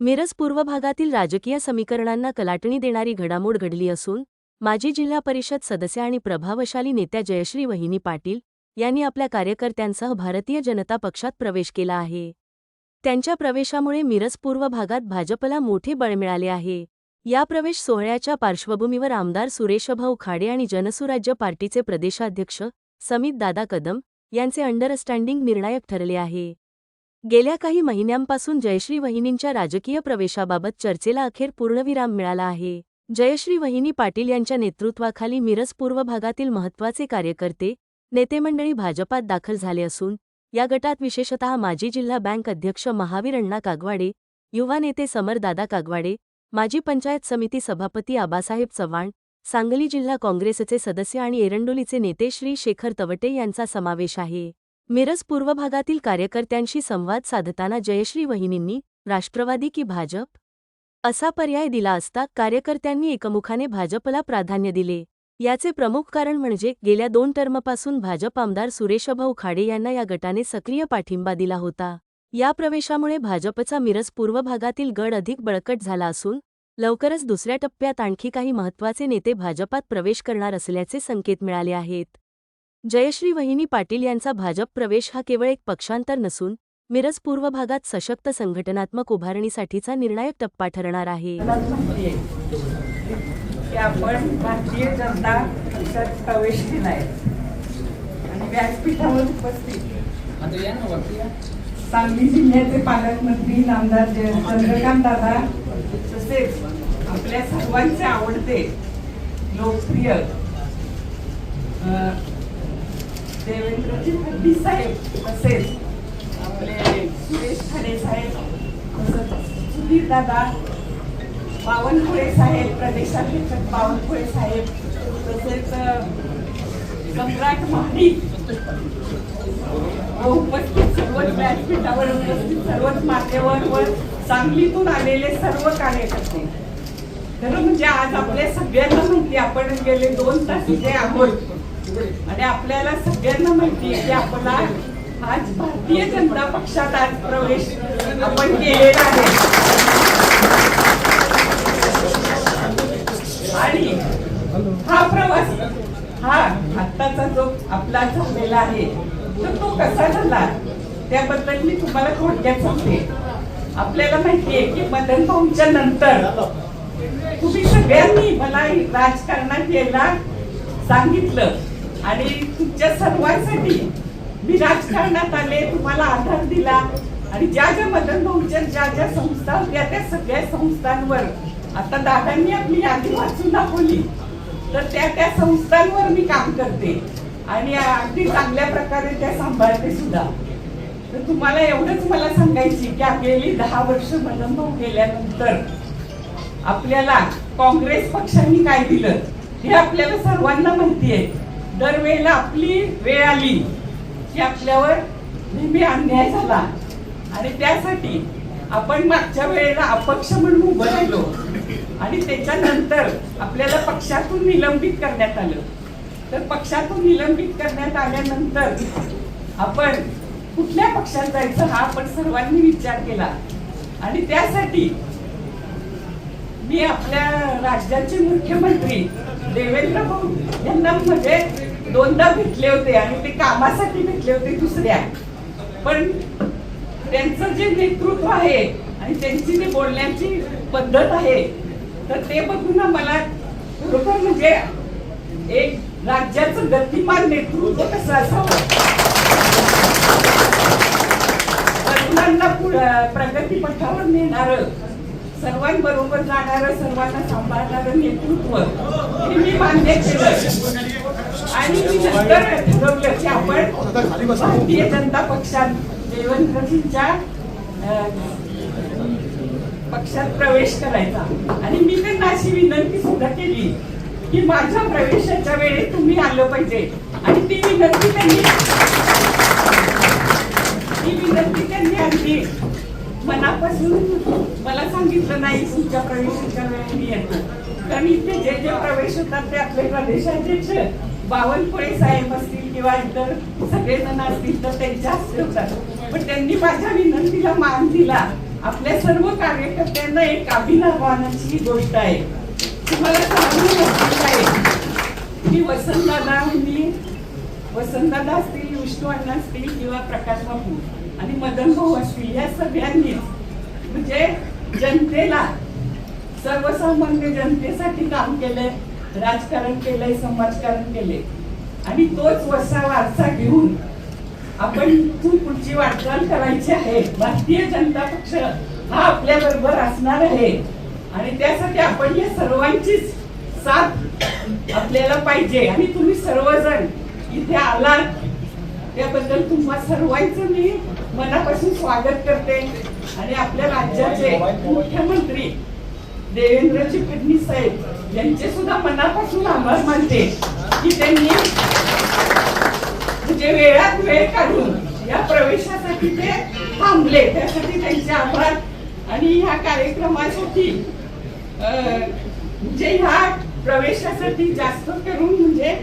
मिरज पूर्व भागातील राजकीय समीकरणांना कलाटणी देणारी घडामोड घडली असून माजी जिल्हा परिषद सदस्य आणि प्रभावशाली नेत्या जयश्री वहिनी पाटील यांनी आपल्या कार्यकर्त्यांसह भारतीय जनता पक्षात प्रवेश केला आहे. त्यांच्या प्रवेशामुळे मिरज पूर्व भागात भाजपला मोठे बळ मिळाले आहे. या प्रवेश सोहळ्याच्या पार्श्वभूमीवर आमदार सुरेशभाऊ खाडे आणि जनसुराज्य पार्टीचे प्रदेशाध्यक्ष समित दादा कदम यांचे अंडरस्टँडिंग निर्णायक ठरले आहे. गेल्या काही महिन्यांपासून जयश्री वहिनींच्या राजकीय प्रवेशाबाबत चर्चेला अखेर पूर्णविराम मिळाला आहे. जयश्री वहिनी पाटील यांच्या नेतृत्वाखाली मिरज पूर्व भागातील महत्त्वाचे कार्यकर्ते नेतेमंडळी भाजपात दाखल झाले असून या गटात विशेषतः माजी जिल्हा बँक अध्यक्ष महावीर अण्णा कागवाडे युवा नेते समरदादा कागवाडे माजी पंचायत समिती सभापती आबासाहेब चव्हाण सांगली जिल्हा काँग्रेसचे सदस्य आणि एरंडोलीचे नेते श्री शेखर तवटे यांचा समावेश आहे. मिरज पूर्व भागातील कार्यकर्त्यांशी संवाद साधताना जयश्री वहिनींनी राष्ट्रवादी की भाजप? असा पर्याय दिला असता कार्यकर्त्यांनी एकमुखाने भाजपला प्राधान्य दिले. याचे प्रमुख कारण म्हणजे गेल्या दोन टर्मपासून भाजप आमदार सुरेशभाऊ खाडे यांना या गटाने सक्रिय पाठिंबा दिला होता. या प्रवेशामुळे भाजपचा मिरज पूर्व भागातील गड अधिक बळकट झाला असून लवकरच दुसऱ्या टप्प्यात आणखी काही महत्त्वाचे नेते भाजपात प्रवेश करणार असल्याचे संकेत मिळाले आहेत. जयश्री वहिनी पाटील यांचा भाजप प्रवेश हा केवळ एक पक्षांतर नसून मिरज पूर्व भागात सशक्त संघटनात्मक उभारणीसाठीचा निर्णायक टप्पा ठरणार आहे. आहे आपण भारतीय जनता पक्षात प्रवेश केलाय आणि व्यासपीठावर उपस्थित. सांगली जिल्ह्याचे पालकमंत्री नामदार जय चंद्रकांत दादा तसेच आपल्या सर्वांचे आवडते लोकप्रिय देवेंद्रजी फडणवीस साहेब तसेच आपले सुरेश खाडे साहेब तसंच सुधीर दादा बावनकुळे साहेब प्रदेशाध्यक्ष बावनकुळे साहेब तसेच सम्राट महाडिक व उपस्थित सर्वच व्यासपीठावर उपस्थित सर्वच मान्यवर व सांगलीतून आलेले सर्व कार्यकर्ते खरं म्हणजे आज आपल्या सगळ्यांना माहिती आपण गेले दोन तास इथे आहोत आणि आपल्याला सगळ्यांना माहिती आहे की आपला आज भारतीय जनता पक्षात आज प्रवेश आपण केलेला आहे. आणि हा प्रवास हा आत्ताचा जो आपला झालेला आहे तर तो कसा झाला? त्याबद्दल मी तुम्हाला थोडक्यात सांगते. आपल्याला माहिती आहे की मदन भाऊंच्या नंतर तुम्ही सगळ्यांनी मला राजकारणात यायला सांगितलं. आणि तुमच्या सर्वांसाठी मी राजकारणात आले तुम्हाला आधार दिला. आणि ज्या ज्या मदन बहुजन ज्या ज्या संस्था होत्या त्या सगळ्या संस्थांवर आता दादांनी आपली यादी वाचून दाखवली तर त्या त्या संस्थांवर मी काम करते. आणि अगदी चांगल्या प्रकारे त्या सांभाळते सुद्धा. तर तुम्हाला एवढंच मला सांगायची की गेली दहा वर्ष मदन गेल्यानंतर आपल्याला काँग्रेस पक्षाने काय दिलं हे आपल्याला सर्वांना माहिती आहे. दरवेळेला आपली वेळ आली की आपल्यावर नेहमी अन्याय झाला. आणि त्यासाठी आपण मागच्या वेळेला अपक्ष म्हणून उभं राहिलो. आणि त्याच्यानंतर आपल्याला पक्षातून निलंबित करण्यात आलं. तर पक्षातून निलंबित करण्यात आल्यानंतर आपण कुठल्या पक्षात जायचं हा आपण सर्वांनी विचार केला. आणि त्यासाठी मी आपल्या राज्याचे मुख्यमंत्री देवेंद्र भाऊ यांना म्हणजे दोनदा भेटले होते आणि ते कामासाठी भेटले होते दुसऱ्या. पण त्यांचं जे नेतृत्व आहे आणि त्यांची जी बोलण्याची पद्धत आहे तर ते बघून मला खरोखर म्हणजे एक राज्याचं गतिमान नेतृत्व कसं असावं? तरुणांना पुढं नेणार नेणारं सर्वांबरोबर जाणारं सर्वांना सांभाळणारं नेतृत्व हे मी मान्य केलं आणि मी नंतर ठरवलं की आपण भारतीय जनता पक्षात देवेंद्रजींच्या पक्षात प्रवेश करायचा. आणि मी त्यांना अशी विनंती सुद्धा केली की माझ्या प्रवेशाच्या वेळी तुम्ही आलं पाहिजे. आणि ती विनंती त्यांनी ती विनंती त्यांनी आणली. मनापासून मला सांगितलं नाही तुमच्या प्रवेशाच्या वेळी मी येतो कारण इथे जे जे प्रवेश होतात ते आपले प्रदेशाध्यक्ष बावनकुळे साहेब असतील किंवा इतर सगळेजण असतील तर त्यांच्या हस्ते होतात पण त्यांनी माझ्या विनंतीला मान दिला. आपल्या सर्व कार्यकर्त्यांना एक अभिनवानाची गोष्ट आहे. तुम्हाला सांगू आहे की वसंतदादा मी वसंतदादा असतील विष्णू अण्णा असतील किंवा प्रकाश बापू आणि मदन भाऊ असतील या सगळ्यांनीच म्हणजे जनतेला सर्वसामान्य जनतेसाठी काम केलंय. राजकारण केलंय समाजकारण केलंय. आणि तोच वसा वारसा घेऊन आपण तू पुढची वाटचाल करायची आहे. भारतीय जनता पक्ष हा आपल्या बरोबर असणार आहे. आणि त्यासाठी आपण या सर्वांचीच साथ आपल्याला पाहिजे. आणि तुम्ही सर्वजण इथे आलात. त्याबद्दल तुम्हा सर्वांचं मी मनापासून स्वागत करते. आणि आपल्या राज्याचे मुख्यमंत्री देवेंद्रजी फडणवीस साहेब यांचे सुद्धा मनापासून आभार मानते की त्यांनी म्हणजे वेळात वेळ काढून या प्रवेशासाठी ते थांबले. त्यासाठी त्यांचे आभार. आणि ह्या कार्यक्रमासाठी म्हणजे ह्या प्रवेशासाठी जास्त करून म्हणजे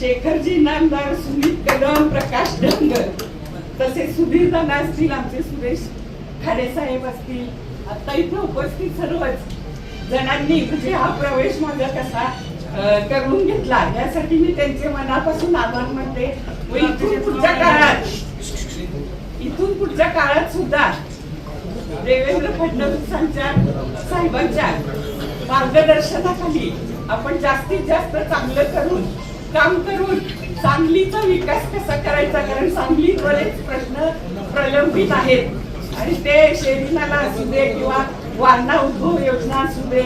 शेखरजी नामदार सुमित कदम प्रकाश डंगर तसेच सुधीर दादा असतील आमचे सुरेश खाडे साहेब असतील. आता इथे उपस्थित सर्वच जणांनी म्हणजे हा प्रवेश माझा कसा करून घेतला? यासाठी मी त्यांचे मनापासून आभार मानते. व इथून पुढच्या काळात इथून पुढच्या काळात सुद्धा देवेंद्र फडणवीसांच्या साहेबांच्या मार्गदर्शनाखाली आपण जास्तीत जास्त चांगलं करून काम करून सांगलीचा विकास कसा करायचा? कारण सांगलीत बरेच प्रश्न प्रलंबित आहेत. आणि ते शेरीनाला असू दे किंवा वारणा उद्भव योजना असू दे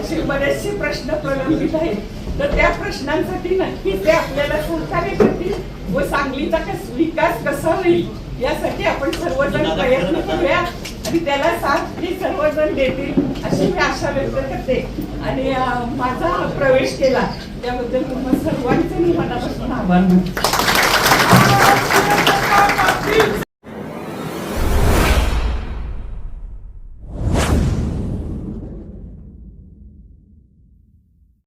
असे बरेचसे प्रश्न प्रलंबित आहेत. तर त्या प्रश्नांसाठी नक्कीच ते आपल्याला सहकार्य करतील व सांगलीचा कस विकास कसा होईल यासाठी आपण सर्वजण प्रयत्न करूया आणि त्याला साथ हे सर्वजण देतील अशी मी आशा व्यक्त करते. आणि माझा प्रवेश केला. त्याबद्दल तुम्हाला सर्वांचे मी मनापासून आभार. मानते